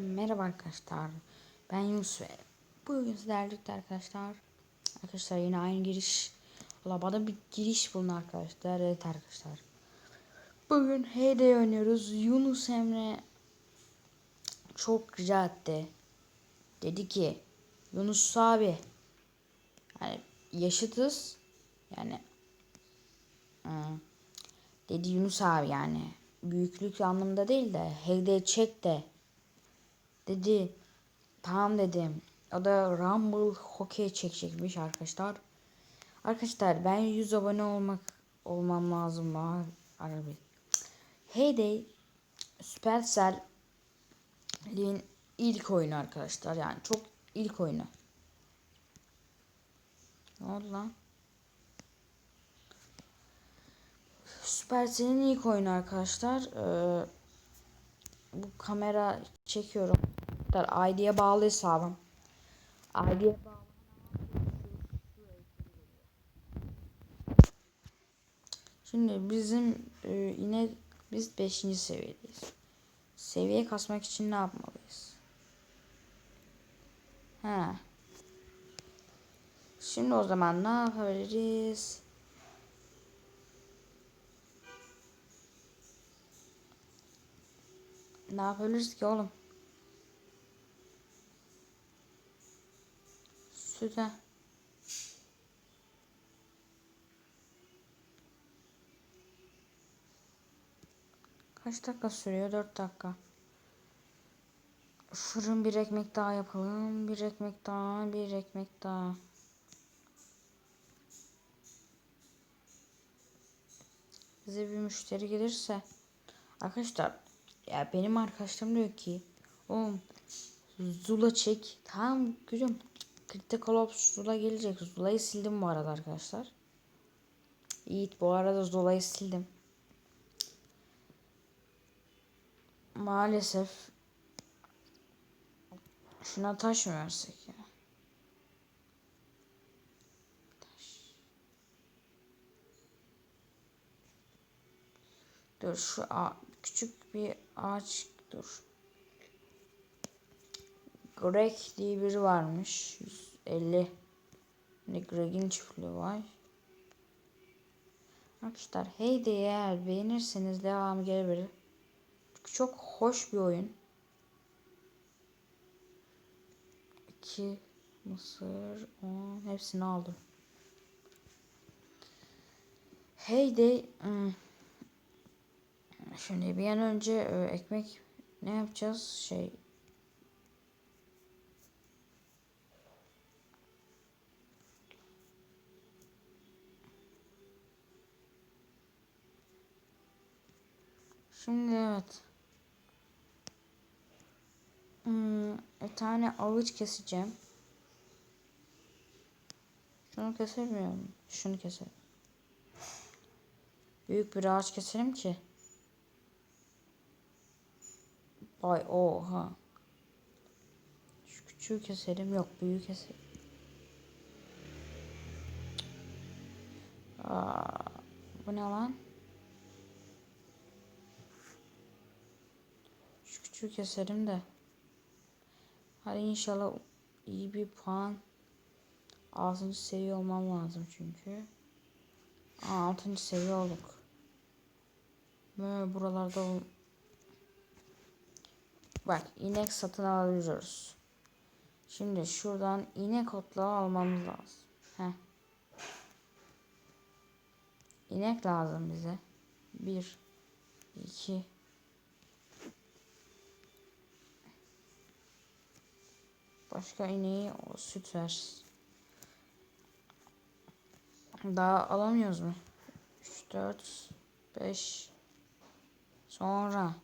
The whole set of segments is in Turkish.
Merhaba arkadaşlar. Ben Yunus ve bugün sizlerle arkadaşlar. Arkadaşlar yine aynı giriş. Valla bana bir giriş bulun arkadaşlar. Evet arkadaşlar. Bugün Heyday oynuyoruz. Yunus Emre çok rica etti. Dedi ki Yunus abi yani yaşıtız yani hmm, dedi Yunus abi yani büyüklük anlamında değil de Heyday çek de Dedi tamam dedim. O da Rumble hokey çekecekmiş arkadaşlar. Arkadaşlar ben 100 abone olmak olmam lazım var arabi. Heyday Supercell'in ilk oyunu arkadaşlar. Yani çok ilk oyunu. Ne oldu lan? Supercell'in ilk oyunu arkadaşlar. Ee, bu kamera çekiyorum. ID'ye bağlı hesabım. ID'ye bağlı. Şimdi bizim e, yine biz 5. seviyedeyiz. Seviye kasmak için ne yapmalıyız? Ha. Şimdi o zaman ne yapabiliriz? Ne yapabiliriz ki oğlum? Süte. Kaç dakika sürüyor? 4 dakika. Fırın bir ekmek daha yapalım. Bir ekmek daha, bir ekmek daha. Bize bir müşteri gelirse arkadaşlar ya benim arkadaşlarım diyor ki oğlum Zula çek. Tamam gülüm. Critical Ops Zula gelecek. Zula'yı sildim bu arada arkadaşlar. Yiğit bu arada Zula'yı sildim. Maalesef şuna taş mı versek ya? Taş. Dur şu küçük bir ağaç dur. Greg diye biri varmış. 150. Ne Greg'in çiftliği var. Arkadaşlar Heyday eğer beğenirseniz devam gelebilir. Çünkü çok hoş bir oyun. 2 mısır 10 hepsini aldım. Heyday hmm. Şimdi bir an önce e, ekmek ne yapacağız? Şey Şimdi evet. Hmm, bir tane avuç keseceğim. Şunu kesemiyorum. Şunu keselim. Büyük bir ağaç keselim ki. Vay oha. Şu küçüğü keselim. Yok büyüğü keselim. Aa, bu ne lan? Şu keserim de. Hadi inşallah iyi bir puan. 6. seviye olmam lazım çünkü. Aa, 6. seviye olduk. Böyle buralarda Bak inek satın alabiliyoruz. Şimdi şuradan inek otlağı almamız lazım. Heh. İnek lazım bize. 1 2 Başka ineği o süt ver. Daha alamıyoruz mu? 3, 4, 5. Sonra.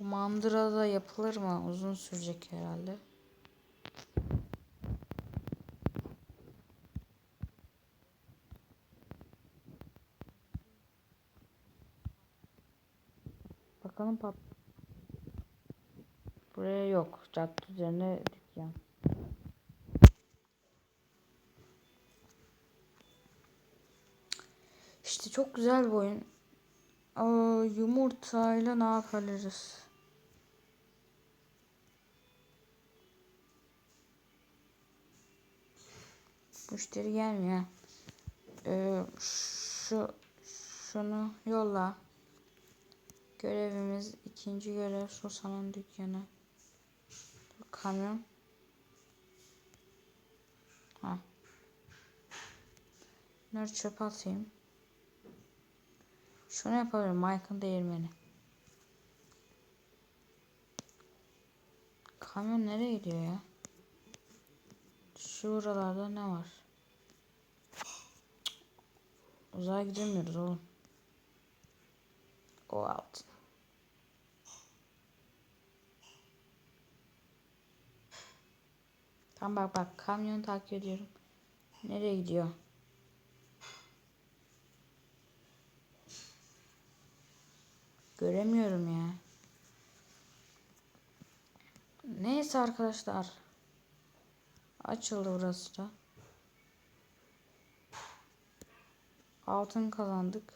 Bu mandıra da yapılır mı? Uzun sürecek herhalde. Bakalım pat. Buraya yok. Cadde üzerine dükkan. İşte çok güzel bir oyun. Aa, yumurtayla ne yapabiliriz? Müşteri gelmiyor. Ee, şu şunu yolla. Görevimiz ikinci görev su salon dükkanı. Kamyon. Ha. Bunları çöpe atayım. Şunu yapabilirim. Mike'ın değirmeni. Kamyon nereye gidiyor ya? Şuralarda ne var? Uzağa gidemiyoruz oğlum. O alt. Tamam bak bak kamyonu takip ediyorum. Nereye gidiyor? Göremiyorum ya. Neyse arkadaşlar. Açıldı burası da. Altın kazandık.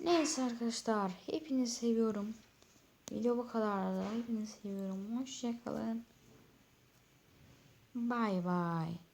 Neyse arkadaşlar. Hepinizi seviyorum. Video bu kadardı. Hepinizi seviyorum. Hoşçakalın. Bye bye.